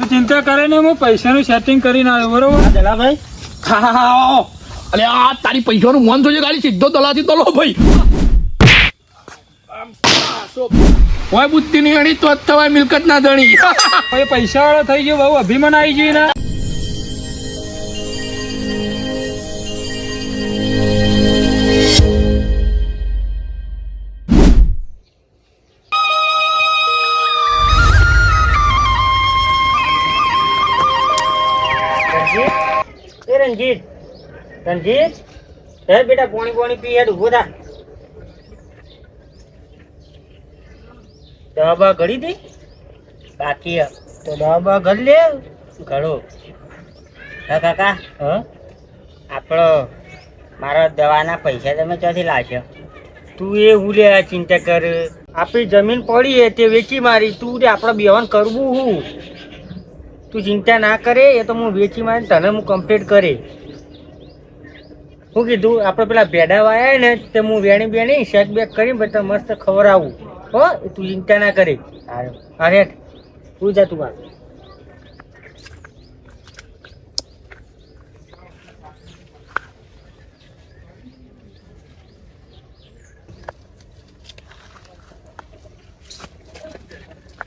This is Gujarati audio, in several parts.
તું ચિંતા કરે ને હું પૈસાનું સેટિંગ કરીને આવ્યો બરોબર? જલાભાઈ ભાઈ હા, હા આવો. અલે આ તારી પૈસાનું મન જોજે ગાડી સીધો દલાથી દલો ભાઈ. હોય બુદ્ધિ ની અણી તો જ થવાય મિલકત ના ધણી. હવે પૈસા વાળો થઈ ગયો બહુ અભિમાન આવી ગયું ને હે બેટા પાણી પાણી પી હેડ ઊભો થા. દવા ઘડી દી બાકી. તો દવા ઘડી લે ઘડો. હા કાકા. હ? આપણો મારા દવાના પૈસા તમે ક્યાંથી લાવશો તું એ હું લે ચિંતા કર. આપણી જમીન પડી હે તે વેચી મારી. તું તે આપણે બેવાન કરવું હું? તું ચિંતા ના કરે એ તો હું વેચી મારી તને હું કમ્પ્લીટ કરે. શું કીધું, આપણે પેલા ભેડા વાયા ને, તે હું વેણી બેણી શેક બેક કરી બધા મસ્ત ખવડાવું હો તું ચિંતા ના કરી. અરે તું જા તું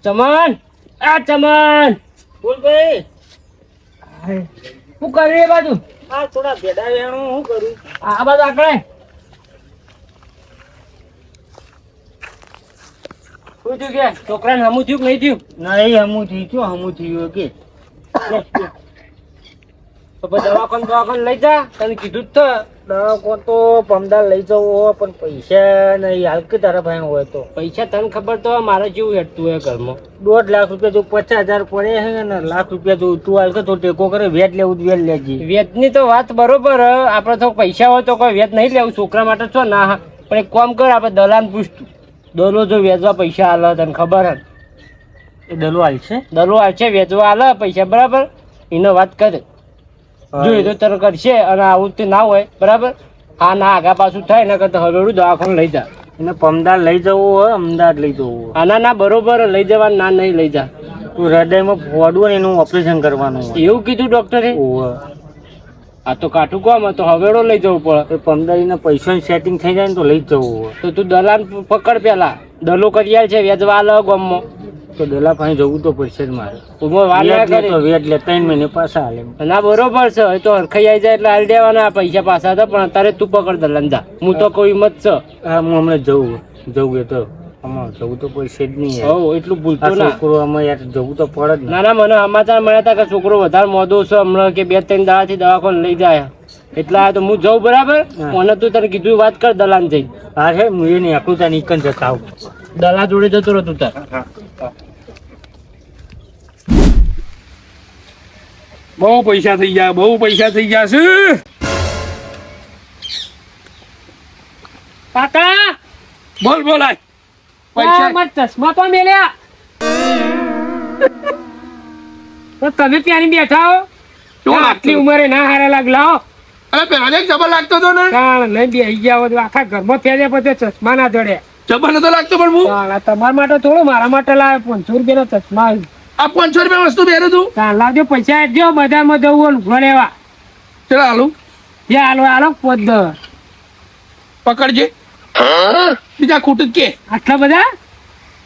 ચમન, આ ચમન. બોલ ભાઈ. શું કરી બાજુ? આ થોડા ભેડા વેણું શું કરું? આ બાજુ આકડે શું થયું કે? છોકરાને હમું થયું કે નહીં થયું? નહીં હમું થઈ ગયું હમું થયું કે? દવાખાને દવાખાને લઈ જા. તને કીધું જ તો દવાખો તો પમદાર લઈ જવું હોય પણ પૈસા નહીં. હાલ કે તારા ભાઈ હોય તો. પૈસા તને ખબર તો મારે જેવું હેઠતું હોય ઘરમાં. દોઢ લાખ રૂપિયા જો પચાસ હજાર પડે છે ને લાખ રૂપિયા જો તું હાલ તો ટેકો કરે વેટ લેવું વેટ લેજે. વેતની તો વાત બરોબર આપણે તો પૈસા હોય તો કોઈ વેત નહીં લેવું છોકરા માટે છો ના. પણ એક કોમ કર આપણે દલાન પૂછતું. દલો જો વેચવા પૈસા આલે તને ખબર હે? એ દલો હાલ છે? દલો છે વેચવા આલે પૈસા બરાબર? એનો વાત કરે. જોઈએ તો તર કરશે અને આવું તે ના હોય બરાબર? હા ના આગા પાછું થાય ને કરતા હવેડું દવાખાનું લઈ જા. એને પમદાર લઈ જવું હોય અમદાવાદ લઈ જવું હોય. આના ના બરોબર લઈ જવા ના નહીં લઈ જા. તું હૃદયમાં ફોડવું ને એનું ઓપરેશન કરવાનું એવું કીધું ડોક્ટરે? આ તો કાઠું કોમ તો હવેડો લઈ જવું પડે. પમદારીના પૈસા સેટિંગ થઈ જાય ને તો લઈ જવું હોય. તો તું દલાન પકડ પેલા. દલો કરી છે વેજવાલ ગામમાં તો દલા પાસે જવું તો પડશે જ મારે. વાર ના તો કરી. વેટ લે ત્રણ મહિને પાછા હાલે. ના બરોબર છે. તો હરખાઈ આવી જાય એટલે હાલ દેવાના પૈસા પાછા હતા પણ અત્યારે તું પકડ દલાન જા હું તો કોઈ મત છે. હા હું હમણાં જવું જવું એ તો. આમાં જવું તો પડશે જ નહીં હો એટલું ભૂલતો ના. છોકરો આમાં યાર જવું તો પડે જ ના. ના મને સમાચાર મળ્યા હતા કે છોકરો વધારે મોદો છે હમણાં કે બે ત્રણ દાડાથી દવાખાને લઈ જાય. એટલા તો હું જઉં બરાબર? મને તું તને કીધું વાત કર દલાન જઈ હા છે હું આખું ત્યાં નીકળ જતા આવું. દલા જોડે જતો રહ્યો તું તાર બહુ પૈસા થઈ ગયા બહુ પૈસા થઈ ગયા છે કાકા? બોલ બોલાય પૈસા મારા ચશ્મા તો મેલ્યા. તો તમે ત્યાં બેઠા હો. શું આટલી ઉંમરે ના હારા લાગલા અરે પેલા જ જબર લાગતો હતો ને? કારણ લઈ બે ગયા હો આખા ઘરમાં ફેરે પછી ચશ્મા ના જડે જબર નતો લાગતો પણ હું? તમારા માટે થોડું મારા માટે લાવે પાંચસો રૂપિયાનો ચશ્મા આ પાંચસો રૂપિયા વસ્તુ પહેરું તું? તાણ લાવજો પૈસા આપજો બજારમાં જવું હોય લેવા ચલો હાલો. જે હાલો હાલો પોત પકડજે. બીજા ખોટું જ કે. આટલા બધા?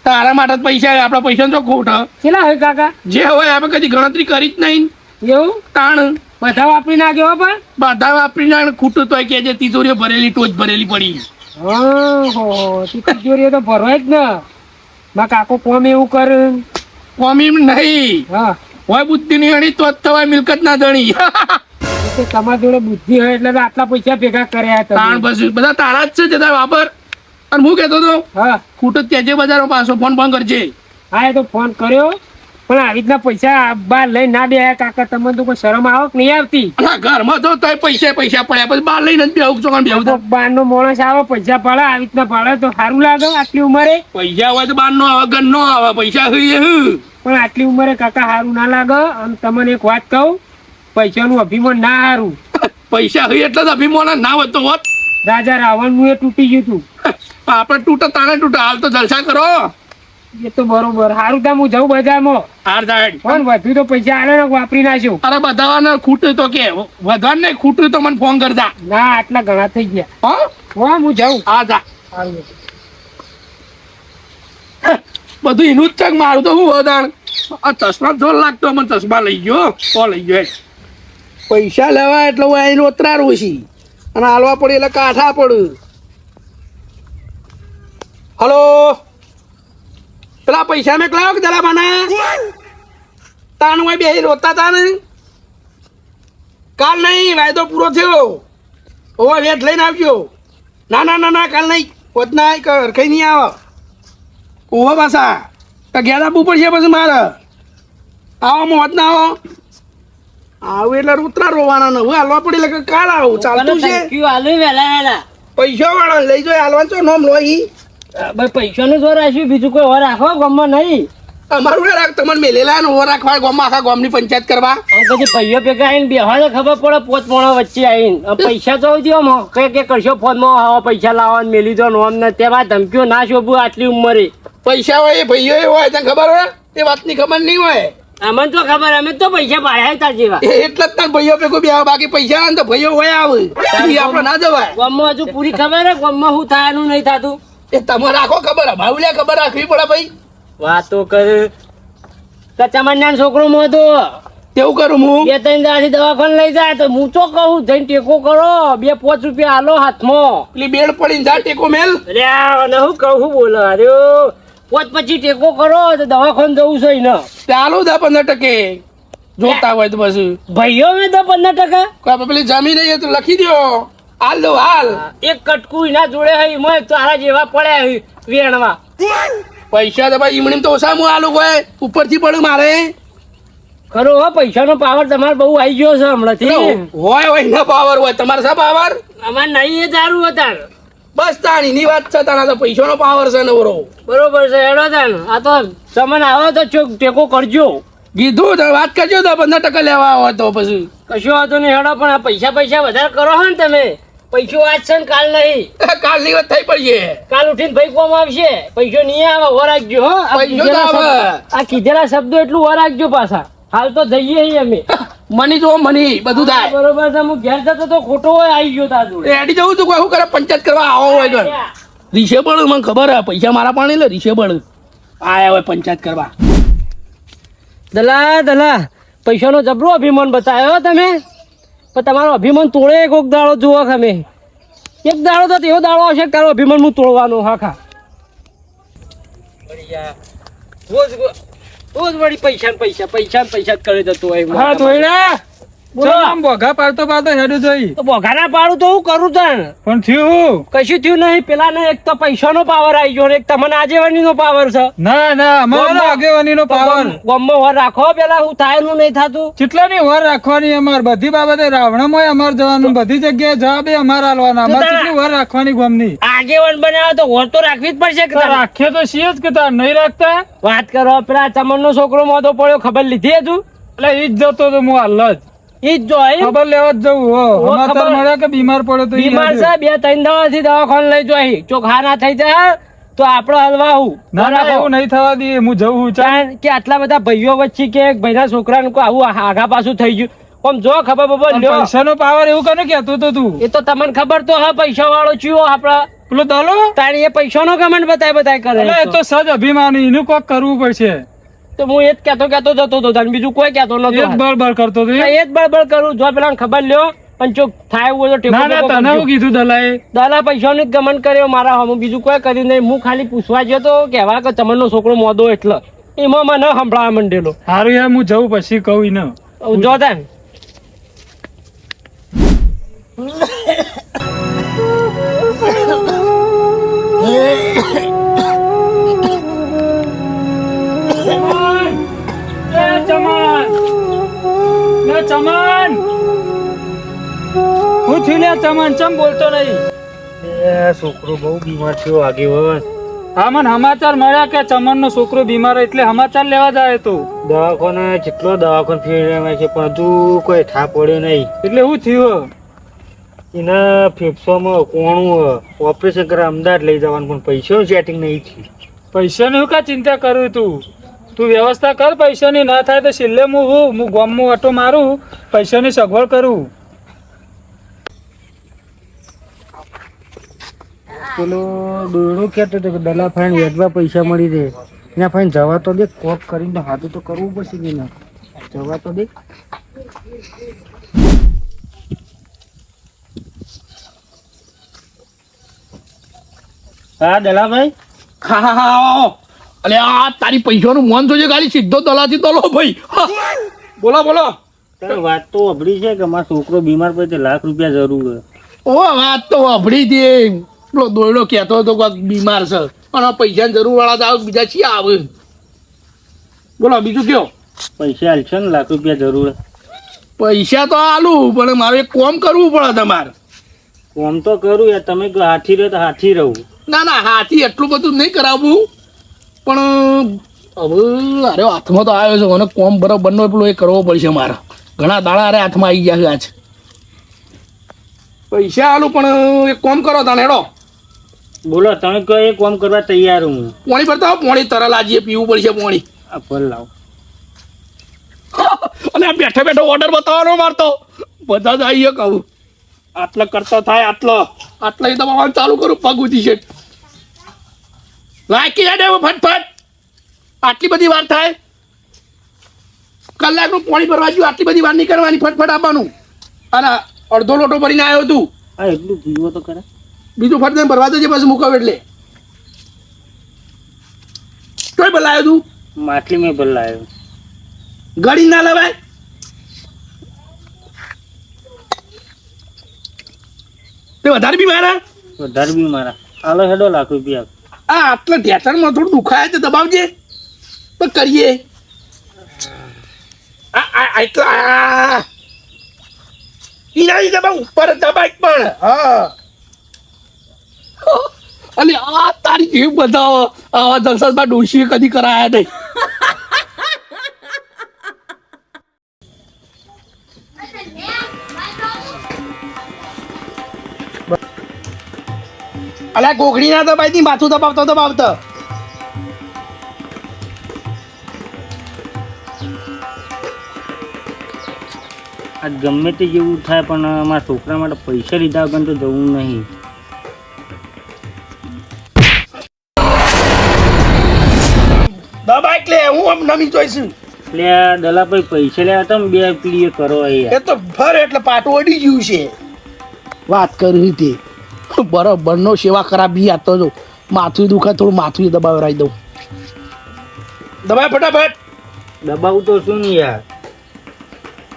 તારા માટે પૈસા આપડા પૈસા તો ખોટ હ. કેટલા હોય કાકા? જે હોય આપણે કદી ગણતરી કરી જ નહીં. એવું? તાણ. બધા વાપરી ના હો પણ? બધા વાપરીને ખૂટું તોય કે જે તિજોરીઓ ભરેલી ટોચ ભરેલી પડી. ઓહો તિજોરીઓ તો ભરવાય જ ને. મા કાકો કોમ એવું કર. કોમી નહીં. હા. હોય બુદ્ધિ નહીં હણી તો જ થવાય મિલકત ના ધણી. તમારા જોડે બુદ્ધિ હોય એટલે આટલા પૈસા ભેગા કર્યા તાણ બસ બધા તારા જ છે જતા વાપર અને હું કહેતો હતો હા. ખૂટ જ જે બજારો પાછો ફોન ફોન કરજે. હા એ તો ફોન કર્યો. પણ આવી રીતના પૈસા બહાર લઈ ના બે કાકા તમને તો કોઈ શરમ આવક નહીં આવતી. ઘરમાં તો તોય પૈસા પૈસા પડ્યા પછી બહાર લઈને બેહું છો બેહું બહાર નો માણસ આવે પૈસા પડે આવી રીતના પડે તો સારું લાગે આટલી ઉંમરે. પૈસા હોય તો બહાર નો આવે ઘર નો આવે પૈસા હોય પણ આટલી ઉંમરે કાકા સારું ના લાગે અને તમને એક વાત કહું પૈસાનું અભિમાન ના સારું પૈસા હોય એટલે જ અભિમાન ના હોય તો હોત. રાજા રાવણનું એ તૂટી ગયું હતું. આપણે તૂટે તાને તૂટે હાલ તો જલસા કરો. એ તો બરોબર. સારું ત્યાં હું જઉં બજારમાં. હાર સાહેબ પણ વધુ તો પૈસા આલે વાપરી નાખ્યું અરે બધાને ખૂટ્યું તો કે. વધવાને નહીં ખૂટ્યું તો મને ફોન કરતા. ના આટલા ઘણા થઈ ગયા. હા? હા હું જઉં. હા જા. બધું એનું જ ચક મારું તો હું વધાણ આ ચશ્મા જો લાગતો. મને ચશ્મા લઈ ગયો. તો લઈ ગયો પૈસા લેવા એટલે હું અહીં ઉતરારું છી અને હાલવા પડે એટલે કાઠા પડું. હલો? પેલા પૈસા મેં લાવો કે જરા મને? તાણ હોય બે રોતા તા ને કાલ નહીં વાયદો પૂરો થયો. ઓવા વેટ લઈને આવજો. ના ના ના ના કાલ નહીં. પોત ના કર કઈ નહીં આવે. ઓહો પાછા. તો ઘેર આપવું પડશે પછી મારે. આવો મોત ના આવો. આવું એટલે ઉતરા રોવાના ને. હું હાલવા પડી એટલે કાલ આવું. ચાલતું છે. પૈસા વાળા લઈ જો હાલવાનું છો નોમ લોહી. ભાઈ પૈસાનું જોર રાખ્યું બીજું કોઈ ઓર રાખો ગમમાં નહીં. અમારું ના રાખ તમને મેલેલા ને ઓર રાખવા ગામમાં આખા ગામની પંચાયત કરવા. આમ પછી ભાઈઓ ભેગા આવીને બેહવા તો ખબર પડે પોત મોણો વચ્ચે આવીને. પૈસા તો દો કે કે કરશો ફોનમાં આવા પૈસા લાવવાનું મેલી દો નોમ ને તેમાં ધમકીઓ ના શોભું આટલી ઉંમરે. પૈસા હોય એ ભાઈઓ એ હોય તને ખબર હોય? એ વાતની ખબર નહીં હોય. અમને તો ખબર અમે તો પૈસા પાડ્યા તાર જેવા. એટલે જ તાર ભાઈઓ ભેગું બે બાકી પૈસા ને તો ભાઈઓ હોય આવે. આપણે ના જવાય. ગામમાં હજુ પૂરી ખબર હે? ગામમાં શું થયાનું નહીં થતું? એ તમે રાખો ખબર ભાવલ્યા ખબર રાખવી પડે ભાઈ. વાતો કર. કચ્ચામાં છોકરો મો હતો તેવું કરું હું? બે ત્રણ દાડી દવાખાને લઈ જાય તો હું તો કહું? જઈને ટેકો કરો. બે પાંચ રૂપિયા હાલો હાથમાં. પેલી બેડ પડીને જા ટેકો મેલ. અરે અને હું કહું શું બોલો? અરે પોત પછી ટેકો કરો તો દવાખાને જવું છે ને ચાલુ દા પંદર ટકે. જોતા હોય તો પછી. ભાઈઓ મેં તો પંદર ટકા. પેલી જમીન નહીં તો લખી દો હાલ હાલ. એક કટકું એના જોડે હોય મોય તારા જેવા પડ્યા હોય વેણવા. પૈસા તો ભાઈ ઈમણી તો ઓછા હું આલું કોઈ? ઉપરથી પડ્યું મારે? ખરો હો પૈસાનો પાવર તમારે બહુ આવી ગયો છે હમણાંથી. હોય હોય ના પાવર હોય. તમારે શા પાવર અમારે નહીં એ દારૂ હતા બસ તાણી ની વાત છે તારા તો પૈસાનો પાવર છે નવરો. બરોબર છે હેડો તાન આ તો સમન આવો તો ચોક ટેકો કરજો. કીધું તો વાત કરજો તો પંદર ટકા લેવા આવો તો પછી. કશું વાંધો નહીં હેડો પણ આ પૈસા પૈસા વધારે કરો હો ને તમે. પૈસો આજ છે ને કાલ નહીં. કાલની વાત થઈ પડીએ. કાલ ઉઠીને ભાઈ કોમ આવશે. પૈસો નહીં આવે હો રાખજો હો. આ કીધેલા. શબ્દ- એટલું હો પાછા. હાલ તો જઈએ અમે. મની જો મની બધું થાય. બરોબર છે હું ઘેર જતો તો ખોટો હોય આવી ગયો તા જોડે. રેડી જવું તું કોઈ શું કરે પંચાયત કરવા આવો હોય તો. રિશેબળ મને ખબર હે પૈસા મારા પાણી લે રિશેબળ આયા હોય પંચાયત કરવા. દલા દલા પૈસાનો જબરો અભિમાન બતાવ્યો તમે. પણ તમારો અભિમાન તોડે કોક દાડો જુઓ તમે એક દાડો તો એવો દાડો આવશે તારો અભિમાન હું તોડવાનો હાખા રોજ રોજ વળી પૈસા ને પૈસા પૈસા ને પૈસા જ કરી જતો હોય હા. ચમ આમ બોઘા પાડતો પાડતો હેડું જોઈ. તો બોઘાના પાડું તો હું કરું તાણ પણ થયું કશું થયું નહીં. પેલા ને એક તો પૈસાનો પાવર આવી ગયો ને એક તમને આજેવાનીનો પાવર છે. ના ના અમારો પાવર ગામમાં વર રાખો પેલા હું થાયનું નહીં થતું. કેટલાની વાર રાખવાની અમાર? બધી બાબતે રાવણામાં અમાર જવાનું બધી જગ્યાએ જવાબ અમાર આલવાના અમાર કેટલી વાર રાખવાની ગમની? આગેવાન બનાવો તો વર તો રાખવી જ પડશે કે. રાખીએ તો છીએ જ કે તાર નહીં રાખતા? વાત કરો પેલા ચમનનો છોકરો મોટો પડ્યો ખબર લીધી હતું એટલે ઈ જ જતો તો હું હાલ જ. ઈ જ જો ખબર લેવા જ જવું હો. સમાચાર મળ્યા કે બીમાર પડ્યો તો બીમાર છે બે ત્રણ દાડાથી દવાખાને લઈ જોઈ ચોખા ના થઈ જાય તો આપણે હલવા હું ના ના એવું નહીં થવા દઈએ. હું જવું હું ચાલ. કે આટલા બધા ભાઈઓ વચ્ચે કે ભાઈના છોકરાનું કોઈ આવું આગા પાછું થઈ ગયું. આમ જો ખબર બબર લ્યો. પૈસાનો પાવર એવું કને કેતો તો તું? એ તો તમને ખબર તો હા પૈસા વાળો ચિયો આપડા. પેલો દલો? તારી એ પૈસાનો કમેન્ટ બતાય બતાય કરે એ તો સજ અભિમાની એનું કોક કરવું પડશે. તો હું એ જ કહેતો કહેતો જતો હતો તને બીજું કોઈ કહેતો એ જ બળબળ કરતો હતો એ? એ. જ બળબળ કરું જો પેલા ખબર લ્યો પણ જો થાય એવું તો ટેકો ના તને હું કીધું દલાએ? દલા પૈસાનું જ ગમન કર્યો મારા હમ બીજું કોઈ કર્યું નહીં. હું ખાલી પૂછવા ગયો તો કહેવા કે તમારનો છોકરો મોદો એટલે. એમાં મને સંભળાવા માંડેલો. સારું યાર હું જઉં પછી કહું ને જો તાન. ચમન! હું થયું લે ચમન ચમ બોલતો નહીં છોકરો બહુ બીમાર થયો આગેવાન હા મને સમાચાર મળ્યા કે ચમન નો છોકરો બીમાર એટલે સમાચાર લેવા જાય તો. દવાખાને જેટલો દવાખાને ફેરવ્યા છે પણ હજુ કોઈ ઠા પડ્યો નહીં. એટલે શું થયું એના ફેફસામાં કોણું ઓપરેશન કરવા અમદાવાદ લઈ જવાનું પણ પૈસાનું સેટિંગ નહીં થયું. પૈસાની કા ચિંતા કરું તું? તું વ્યવસ્થા કર પૈસાની ના થાય તો છેલ્લે હું હું હું આટો મારું પૈસાની સગવડ કરું. પેલો દોરડો કહેતો હતો કે દલા ફાઈન વેચવા પૈસા મળી રહે. એના ફાઈન જવા તો દે કોક કરીને હાથું તો કરવું પડશે કે ના? જવા તો દે. હા દલાભાઈ હા હા હા. અલે આ તારી પૈસાનું મન જોજે ખાલી સીધો તલાથી તલો ભાઈ. બોલો બોલો. તારી વાત તો અભડી છે કે મારો છોકરો બીમાર પડે તો લાખ રૂપિયા જરૂર છે ઓ વાત તો અભડી દે પેલો દોયડો કહેતો હતો કે બીમાર છે. અને પૈસાની જરૂર વાળા તો બીજા છીએ આવે? બોલો બીજું કયો? પૈસા હાલશે ને લાખ રૂપિયા જરૂર. છે પૈસા તો આલું પણ મારે એક કોમ કરવું પડે તમારે. કોમ તો કરું યાર તમે હાથી રહ્યો તો હાથી રહું. ના ના હાથી એટલું બધું નહીં કરાવવું પણ હવે અરે હાથમાં તો આવ્યો છે. મને કોમ બરોબરનો પેલો એ કરવો પડશે મારે. ઘણા દાડા અરે હાથમાં આવી ગયા છે આજ. પૈસા આલું પણ એક કોમ કરો તને હેડો. બોલો તમે કહો એ કોમ કરવા તૈયાર હું. પોણી ભરતા હો પોણી તરલ આજે પીવું પડશે પોણી. આ ફર લાવ. અને આ બેઠો બેઠો ઓર્ડર બતાવવાનો મારતો. બધા જ આવીએ કહું. આટલો કરતો થાય આટલો. આટલો દબાવવાનું ચાલુ કરું પગ ઉધી છે. લાયકી જાય ને ફટફટ. આટલી બધી વાર થાય. કલાકનું પાણી ભરવા જ્યું આટલી બધી વાર નહીં કરવાની ફટફટ આપવાનું અને અડધો લોટો ભરીને આવ્યો તું. હા એટલું પીવો તો કરે બીજું ફટ દઈને ભરવા દેજે પછી મુકાવ એટલે. તોય ભલાયો તું. માટલી મેં ભલાયો. ગળી ના લેવાય. તે વધારે બી મારા વધારે બી મારા હાલો હેડો લાખ રૂપિયા. આ આટલા ઢેચણમાં થોડું દુખાય તો દબાવજે. તો કરીએ. એટલા આ ઈનાઈ દબાવ ઉપર દબાય પણ. હા. અને આ તારી જીવ બધા આવા દર્શનમાં ડોશી કદી કરાયા નહીં. અલ્યા ગોખડી ના દબાઈ દી માથું દબાવતો દબાવતો. આ ગમે તે જેવું થાય પણ અમારા છોકરા માટે પૈસા લીધા વગર તો જવું નહીં. દબાઈ એટલે હું આમ નમી જોઈશું એટલે દલા ભાઈ પૈસા લેવા હતા ને બે પીડીએ કરો એ તો ભર એટલે પાટું અડી ગયું છે. વાત કરી તે બરોબર નો સેવા કરા બી આતો જો માથું દુખે થોડું માથું દબાવરાઈ દઉં. દબાય ફટાફટ. દબાવું તો શું ને યાર?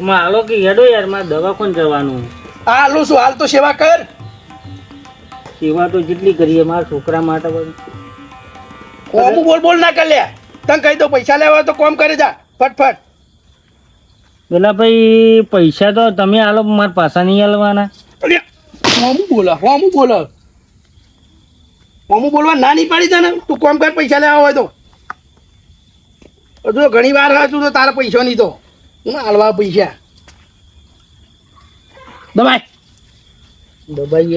માં હાલો કે હેડો યાર મારે કોણ જવાનું આ હાલું શું હાલ તો સેવા કર. સેવા તો જેટલી કરીએ મારા છોકરા માટે પણ. કોમું બોલ બોલ ના કર લે. તને કહી દો પૈસા લેવા તો કોમ કરી જા. ફટફટ. પેલા ભાઈ પૈસા તો તમે હાલો મારા પાસા નહીં હાલવાના. અલ્યા, હોમું બોલે હોમું બોલે. હોમું બોલવા ના નહીં પાડી તને? તું કોમ કર પૈસા લેવા હોય તો. હજુ તો ઘણી વાર હજુ તો તારા પૈસા નહીં તો. હું હાલવા પૈસા. દબાય.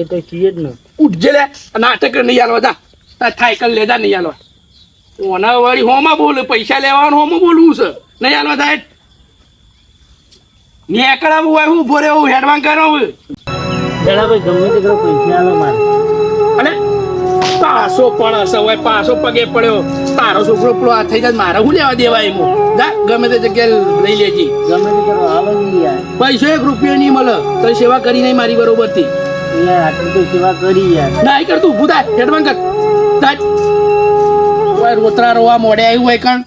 એ તો છીએ જ ને. ઉઠજે લે નાટક નહીં હાલવા જા. તાર થાય કર લેજા નહીં હાલવા. ઓના વાળી હોમાં બોલે પૈસા લેવાનું હોમાં બોલવું છે. નહીં હાલવા થાય નેકળાવું હોય હું ભોરે હું હેડવાન કરો હું પેલા કોઈ ગમે તે કરો પૈસા હાલો મારે. અને પાસો પણ સવાય પાસો પગે પડ્યો. તારો છોકરો પેલો આ થઈ જાય મારે શું લેવા દેવાય એમ? જા ગમે તે જગ્યાએ લઈ લેજે. ગમે તે કરો યાર પૈસો એક રૂપિયો નહીં મળે. તો સેવા કરી નહીં મારી બરોબરથી યાર આટલી તો સેવા કરી યાર. ના એ ઊભું થાય હેડવાન કર. થાય રોતરા રોવા મોડે આવ્યું હોય કણ?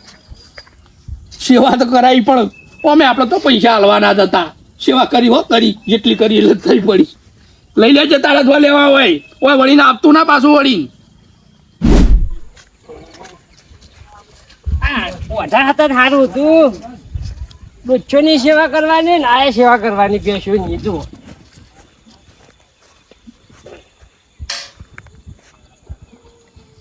સેવા તો કરાવી પણ. અમે આપણે તો પૈસા હાલવાના જ હતા. સેવા કરી હો કરી. જેટલી કરી એટલે થઈ પડી. લઈ લેજે તારા ધોવા લેવા હોય. ઓય વળીને આપતું ના પાછું વળી ઓઢા હતા સારું હતું. બચ્ચોની સેવા કરવાની ને આ સેવા કરવાની બેસ્યું નહીં જુઓ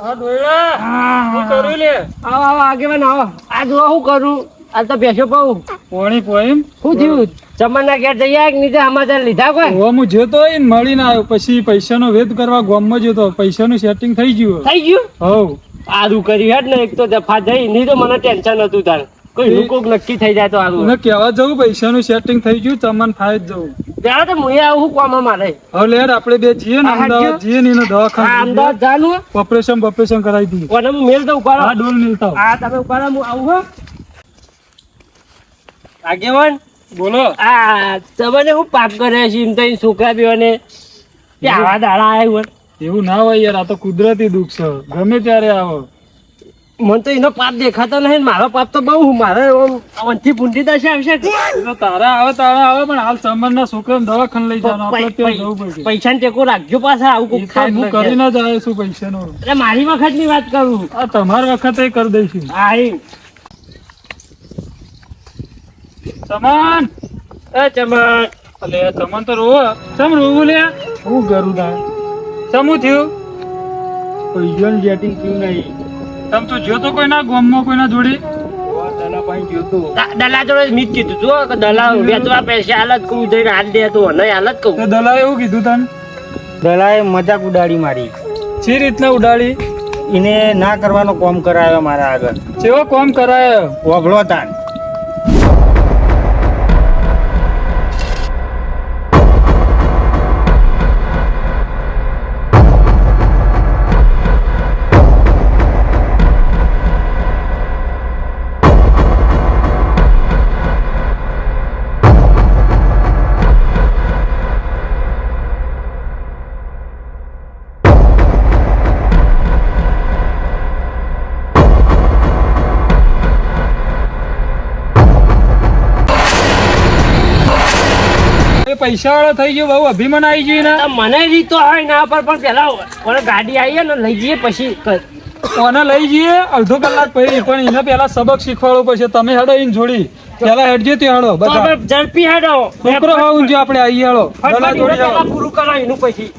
હા ડોયડા શું કર્યું લે? આવો આવો આગેવાન આવો. આ જુઓ શું કરું. આ તો બેસો પાઉ પોણી પોઈમ. શું થયું? ચમનના ઘેર જઈ આવ્યા નીચે સમાચાર લીધા કોઈ? હવે હું જોતો ને મળીને આવ્યો. પછી પૈસાનો વેદ કરવા ગામમાં જતો પૈસાનું સેટિંગ થઈ ગયું થઈ ગયું? હવ. આરું કર્યું હેડ ને એક તો દફા જઈ. નહીં તો મને ટેન્શન હતું તાર. કોઈ હુકુક કોક નક્કી થઈ જાય તો આરું. મને કેવા જવું પૈસાનું સેટિંગ થઈ ગયું તમને ફાય જવું. ત્યારે તો મુએ આવું કોમ મારે હવે લેડ આપણે બે જીએ ને અમદાવાદ જીએ ને એનો અમદાવાદ જાનું ઓપરેશન ઓપરેશન કરાવી હું મેલ તો ઉપાડો. હા ડોલ મિલતા. હા તમે ઉપાડો હું આવું હો. આગેવાન બોલો. આ તમને હું પાપ કરે છે એમ તો છોકરા બેવાને કે આવા દાડા આવ્યો એવું ના હોય યાર આ તો કુદરતી દુઃખ છે. ગમે ત્યારે આવો. મને તો એનો પાપ દેખાતો નહીં મારો પાપ તો બહુ મારે વંથી પૂંડી દશા આવશે. તારા આવે તારા આવે પણ હાલ સંબંધના છોકરાને દવાખાને લઈ જવાનો આપણે ને જવું પડશે. પૈસાને ટેકો રાખજો પાછા આવું એ કોક તો થાય હું એટલે કરીને જ આવ્યો છું પૈસાનો. એટલે મારી વખતની વાત કરું. આ તમારા વખતે કરી દઈશું. હા એ સમાન. એ ચમન અલે ચમન તો રોવો. ચમ રોવું લે? હું કરું ના ચમું થયું? પૈસાનું જેટિંગ થયું નહીં. તમ તો જો તો કોઈના ગામમાં કોઈના જોડે? દલા જોડે કીધું દલા વેચવા પૈસા હાલત કહું જઈને હાલ દે તો નહીં હાલત કહું તો દલાએ એવું કીધું તને? દલાએ મજાક ઉડાડી મારી. સી રીતના ઉડાડી? એને ના કરવાનો કોમ કરાયો મારા આગળ. જેવો કોમ કરાયો. ઓગળો તાન. પૈસા વાળો થઈ ગયો બહુ અભિમાન આવી ગયું ને મને રીતો હોય ના પર પણ પેલા ઓલે ગાડી આવી ને લઈ જઈએ પછી કોને લઈ જઈએ અડધો કલાક પછી પણ એને પેલા સબક શીખવાડવો પડશે. તમે હેડો એને જોડી. પેલા હેડજે તે હેડો બધા. ઝડપી હેડો. છોકરો હોવું જો આપણે આવી. હેડો પૂરું કરો એનું પછી.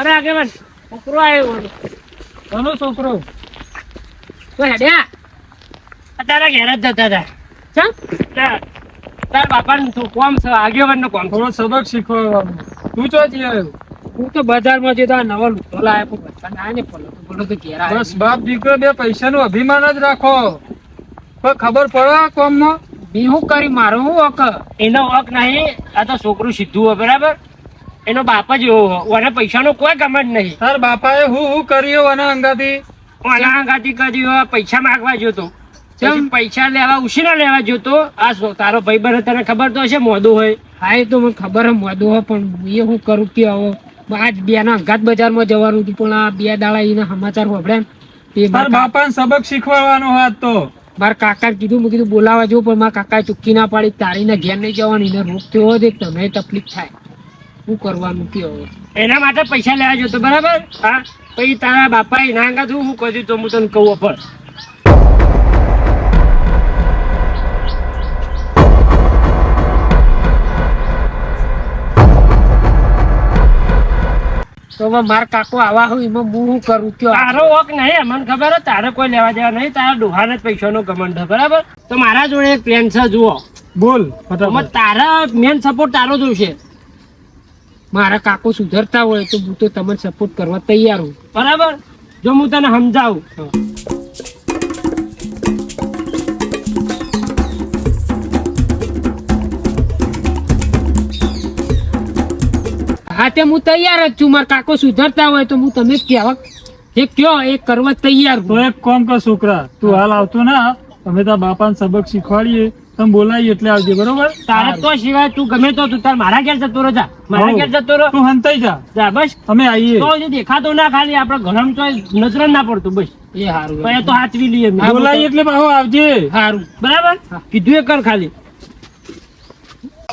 અરે આગેવાન, છોકરો આવ્યો કોનો છોકરો? તો હેડ્યા. તારા ઘેર જ જતા હતા. તાર બાપા બાપાનું કોમ છે? આગેવાનનું કોમ થોડો સબક શીખવાડવાનો. તું ચોથી આવ્યો? હું તો બજારમાં જતો આ નવો લુગડો લાવ્યો પણ બધાને આને પડ્યો તો બોલો તો ઘેર બસ બાપ દીકરો બે પૈસાનું અભિમાન જ રાખો. પણ ખબર પડે કોમમાં? બી હું કરી મારો હું હક? એનો હક નહીં. આ તો છોકરું સીધું હોય બરાબર? એનો બાપ જ એવો હોય. ઓને પૈસાનો કોઈ ગમત નહીં. તાર બાપાએ હું હું કર્યું અને અંગાથી? ઓના અંગાથી કર્યું પૈસા માંગવા જોતો ચમ? પૈસા લેવા ઉછીના લેવા જોતો. આ તારો ભાઈ બને તને ખબર તો હશે મોદું હોય. હા એ તો મને ખબર હે મોદો હોય પણ એ હું કરું કે આવો. આજ બે ના અંગાત બજારમાં જવાનું હતું પણ આ બે દાડા એના સમાચાર હોભળ્યા એ મારા કા- સબક શીખવાડવાનો હાથ તો. મારા કાકા કીધું મેં કીધું બોલાવા જવું પણ મારા કાકા ચૂકી ના પાડી તારીને ઘેર નહીં જવાનું એને રોગ થયો હોય તમને તકલીફ થાય. શું કરવાનું કે હવે એના માટે પૈસા લેવા જોતો બરાબર? હા? પછી તારા બાપા એના અંગાત હું કહું કર્યું તો હું તને કહું પણ હવે મારા કાકો આવા હોય એમાં હું શું કરું? કયો? તારો વક નહીં મને ખબર હે તારે કોઈ લેવા દેવા નહીં તારા ડોહાને જ પૈસાનો ઘમંડ છે બરાબર? તો મારા જોડે એક પ્લાન છે જુઓ. બોલ તારા મેન સપોર્ટ તારો જોશે મારા કાકો સુધરતા હોય તો હું તો તમને સપોર્ટ કરવા તૈયાર હું બરાબર? જો હું તને સમજાવું. હા તે હું તૈયાર જ છું. મારા કાકો સુધરતા હોય તો હું તમે કહેવા. જે કયો એ કરવા તૈયાર તો એક કોમ કર છોકરા. તું હાલ આવતો ના. અમે તાર બાપાને સબક શીખવાડીએ. તમે બોલાવીએ એટલે આવજે બરોબર? તારે તો સિવાય તું ગમે તો તું તાર મારા ઘેર જતો રહો જા. મારા. ઘેર જતો રહો. તું હંતાઈ જા. જા બસ. અમે આવીએ તો દેખાતો ના ખાલી. આપણે ઘરમ તો નજર ના પડતું બસ. એ હારું. તો હાચવી લઈએ અમે. એટલે પાછો આવજે. હારું. બરાબર? કીધું એ કર ખાલી.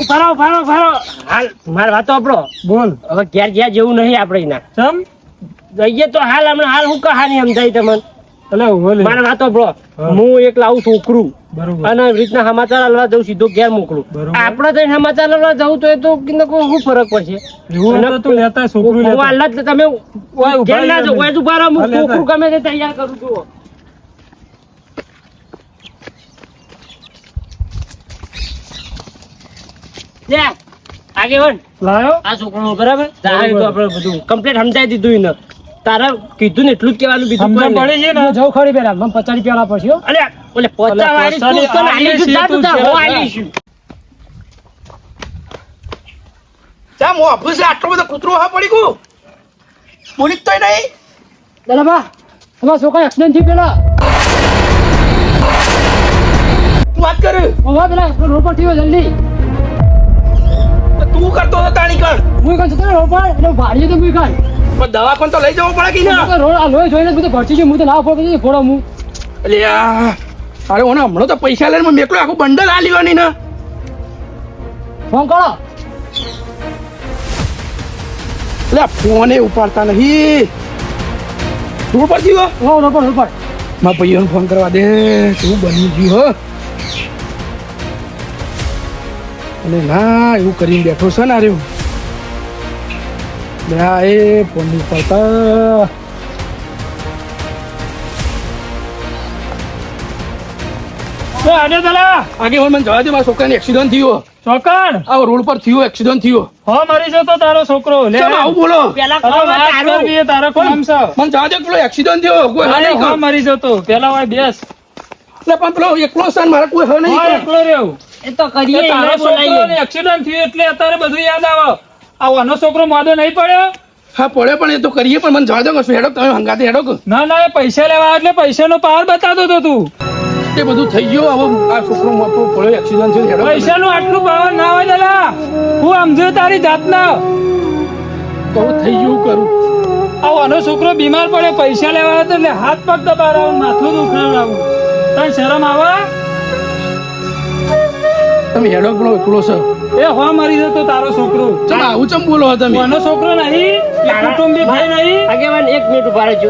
ઉભારો ફરો ફરો હાલ મારી વાતો આપણો બોલ. હવે ઘેર ઘેર જેવું નહીં આપણે એના સમ જઈએ તો હાલ હમણાં હાલ હું કહાની સમજાય તમને? એટલે ઊભો વાતો આપણો હું. એક લાવું છોકરું બરોબર. અને રીતના સમાચાર હાલવા જઉં સીધો ઘેર મોકલું. આપણે તો સમાચાર હાલવા જવું તો એ તો શું ફરક પડશે? તમે ઓય ના જાઓ, જા ઓય જ ઊભા રહો, હું છોકરું ગમે તે તૈયાર કરું છું આગેવાન લાયો? આ છોકરો બરાબર? તારે તો આપણે બધું કમ્પ્લીટ સમજાઈ દીધું એને. તારે કીધું ને એટલું જ કહેવાનું બીજું સમજણ કોઈ છે ને? જવું ખરી પેલા મને પચાસ રૂપિયા પડશે અલે ઓલે પચાસ વાળી તું તો આલી છું, જા તું તાર, આલી છું. ચા મો ઓફિસે આટલો બધો કૂતરો હા પડી ગયું. બોલી તોય નહીં. દાદા બા તમારા છોકરા એક્સિડન્ટથી પેલા. તું વાત કરું? ઓવા પેલા રોડ પર થયો જલ્દી. તો તું કરતો હતો તાણી કર હું કાં જતો રોડ પર એટલે ભાડીએ તો હું કાં પણ દવા પણ તો લઈ જવો પડે કે ના? રોડ આ લોહી જોઈને બધું ઘરથી છે. હું તો લાવ પડે ફોડો હું. એટલે આ અરે ઓને હમણાં તો પૈસા લઈને મેં મેકલો આખું બંડલ આ લેવાની ને. ફોન કરો. એટલે ફોને ઉપાડતા નહીં. તું પર જીવો ઓ રોડ પર મારા ભાઈઓને ફોન કરવા દે. તું બની ગયું હો? અને ના એવું કરીને બેઠો છે ને આર્યો બે એ ફોન પડતા આડે દલા! આગે હવે મને જવા દે મારા છોકરાને એક્સિડન્ટ થયો. ચોકણ આ રોડ પર થયો એક્સિડન્ટ થયો. હો મરી જતો તારો છોકરો. લે. આવું બોલો. પેલા તારું? એ તારો કામ છે? મને જવા દે પેલો એક્સિડન્ટ થયો કોઈ હ હો મરી જતો. પેલા હોય બેસ. એટલે પણ પેલો એકલો છે ને મારે કોઈ હ નહીં એકલો રહ્યો. એ તો કરીએ તારો છોકરો ને એક્સિડન્ટ થયો એટલે અત્યારે બધું યાદ આવે. આ વાનો છોકરો માદો નહીં પડ્યો? હા પડે પણ એ તો કરીએ પણ મને જવા દો કશું હેડો તમે હંગાતે હેડો ના ના એ પૈસા લેવા આવે એટલે પૈસાનો પાવર બતાવતો હતો તું. એ બધું થઈ ગયું હવે આ છોકરો મોટો પડ્યો એક્સિડન્ટ થયો હેડો. પૈસાનું આટલું પાવર ના હોય દલા હું સમજુ તારી જાતના. તો થઈ ગયું કરું. આ વાનો છોકરો બીમાર પડે પૈસા લેવા આવે તો એટલે હાથ પગ દબાડાવું માથું દુખાવડાવું તને શરમ આવે? તમે હેડો પેલો એકલો છો. એ હો મારી દે તો તારો છોકરો. ચમ આવું ચમ બોલો છો તમે? કોનો છોકરો નહીં? કુટુંબી ભાઈ નહીં? આગેવાન એક મિનિટ ઊભા રહેજો.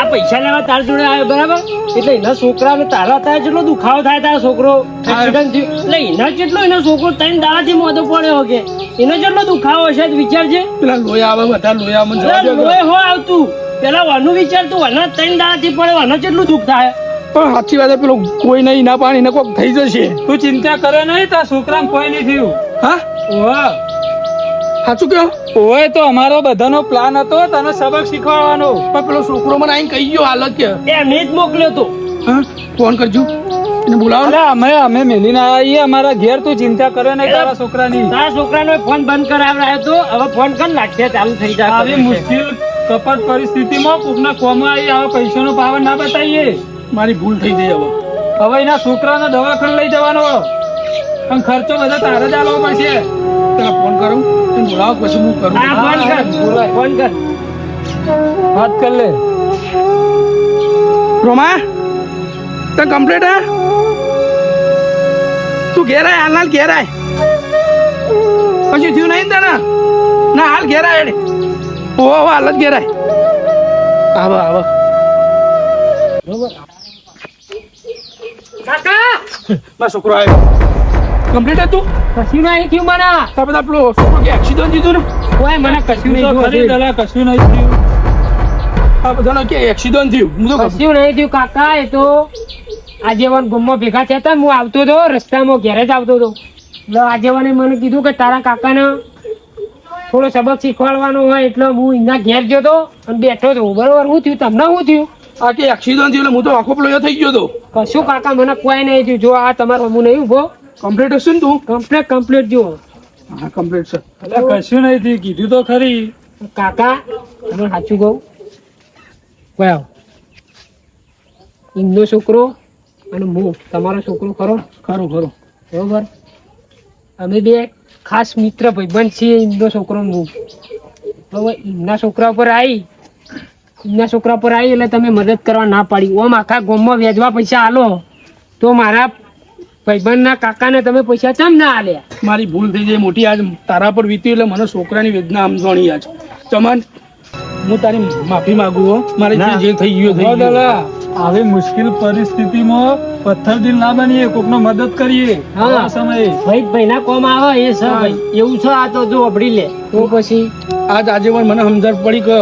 આ પૈસા લેવા તાર જોડે આવ્યો બરાબર? એટલે એના છોકરાને તારા થાય જેટલો દુખાવો થાય તારો છોકરો. એક્સિડન્ટ થયું એટલે એના જેટલો એનો છોકરો ત્રણ દાડાથી મોઢો પડ્યો કે એનો જેટલો દુખાવો હશે તો વિચારજે. પેલા લોહી આવે બધા લોહી આવે મને લોહી હો આવતું. પેલા વાનું વિચારતું વના ત્રણ દાડાથી પડે વનો જેટલું દુઃખ થાય. પણ સાચી વાત પેલો કોઈ નહીં ના પાણી ને કોક થઈ જશે. તું ચિંતા કરે નહીં તાર છોકરાને કોઈ નહીં થયું. હા? વાહ સાચું કયો ઓય તો અમારો બધાનો પ્લાન હતો તને સબક શીખવાડવાનો. પણ પેલો છોકરો મને આઈને કહી ગયો હાલત કે. એ જ મોકલ્યો તો. હા? ફોન કરજો. એને બોલાવો ને. અરે અમે અમે મેલીને આવીએ અમારા ઘેર તું ચિંતા કરે નહીં તારા છોકરાની. તારા છોકરાનો ફોન બંધ કરાવડાયો તો હવે ફોન કર લાગશે ચાલુ થઈ જાય. આવી મુશ્કેલ કપટ પરિસ્થિતિમાં કોકના કોમ આવી આવા પૈસાનો પાવર ના બતાવીએ. મારી ભૂલ થઈ ગઈ હવે. હવે એના છોકરાને દવાખાને લઈ જવાનો. અને ખર્ચો બધા તારે જ આલવો પડશે. પેલા ફોન કરું. એને બોલાવો પછી હું કરું. ફોન કર. ફોન કર. વાત કર લે. રોમા તો કમ્પ્લીટ હે? તું ઘેર આય હાલ હાલ ઘેર આય. પછી થયું નહીં તને? ના હાલ ઘેર આય. ઓહો હાલ જ ઘેર આય. આવો આવો. કાકા મારો છોકરો આવ્યો કમ્પ્લીટ હતું? કશું નહીં થયું મને. આ બધા પેલો છોકરો કે એક્સિડન્ટ દીધું ને? કોઈ મને કશું નહીં ખરી દલા કશું નહીં થયું. આ બધાનો કે એક્સિડન્ટ થયું. હું તો કશું નહીં થયું કાકા એ તો આજેવાન ગુમમાં ભેગા થયા હતા હું આવતો હતો રસ્તામાં ઘેરે જ આવતો હતો. એટલે આજેવાને મને કીધું કે તારા કાકાને થોડો સબક શીખવાડવાનો હોય એટલે હું એના ઘેર જતો અને બેઠો હતો બરોબર શું થયું તમને શું થયું? આ કે એક્સિડન્ટ થયું એટલે હું તો આખો પેલો થઈ ગયો તો. કશું કાકા મને કોઈ નહીં થયું. જો આ તમારો હું નહીં ઊભો કમ્પ્લીટ હશે ને તું? કમ્પ્લેટ કમ્પ્લીટ જુઓ. હા કમ્પ્લીટ છે. એટલે કશું નહીં થયું. કીધું તો ખરી. કાકા તમે સાચું કહું. વાવ એમનો છોકરો અને હું તમારો છોકરો ખરો? ખરો ખરો. બરોબર? અમે બે ખાસ મિત્ર ભાઈબંધ છીએ એમનો છોકરો હું. બરોબર એમના છોકરા ઉપર આવી એમના છોકરા પર આવી એટલે તમે મદદ કરવા ના પાડી. ઓમ આખા ગોમમાં વેચવા પૈસા આલો. તો મારા ભાઈબંધના કાકાને તમે પૈસા ચમ ના આલ્યા? મારી ભૂલ થઈ જાય મોટી આજ તારા પર વીતી એટલે મને છોકરાની વેદના સમજણી આજ. ચમન હું તારી માફી માંગુ હો. મારે જે થઈ ગયું થઈ ગયું. આવી મુશ્કેલ પરિસ્થિતિમાં પથ્થર દિલ ના બનીએ કોકનો મદદ કરીએ. હા. સમયે. ભાઈ ભાઈના કોમ આવે એ છે ભાઈ. એવું છે આ તો જો અભડી લે. તો પછી? આજ આજે પણ મને સમજણ પડી કે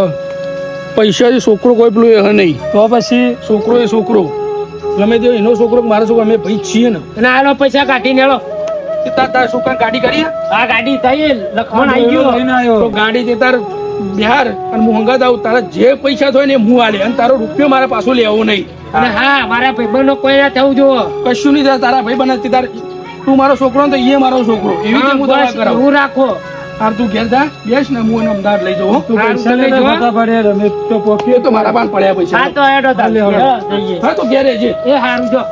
પૈસાથી છોકરો કોઈ પેલું એ નહીં. તો પછી છોકરો એ છોકરો. ગમે તે એનો છોકરો મારો છોકરો અમે ભાઈ છીએ ને. અને આનો પૈસા કાઢીને હેલો તાર તારા છોકરા ગાડી કરી આ ગાડી થઈ લખમણ આવી ગયો. તો ગાડી તે તાર બિહાર. અને હું હંગાત આવું તારા જે પૈસા થાય ને હું આલે. અને તારો રૂપિયો મારા પાછો લેવો નહીં. અને હા મારા ભાઈબંધનો કોઈ ના થવું જોવો કશું નહીં તારા ભાઈ બને તાર તું મારો છોકરો તો એ મારો છોકરો. એવી રીતે હું કરાવું. રાખો. હાર તું ઘેર જા. બેસ ને હું એને અમદાવાદ લઈ જાઉં હો. તું પૈસા લઈ જવા તો પડે રમે તો પોકે તો મારા પાન પડ્યા પૈસા હા તો હેડો. હા, તો ઘેરે જે એ હારું જો.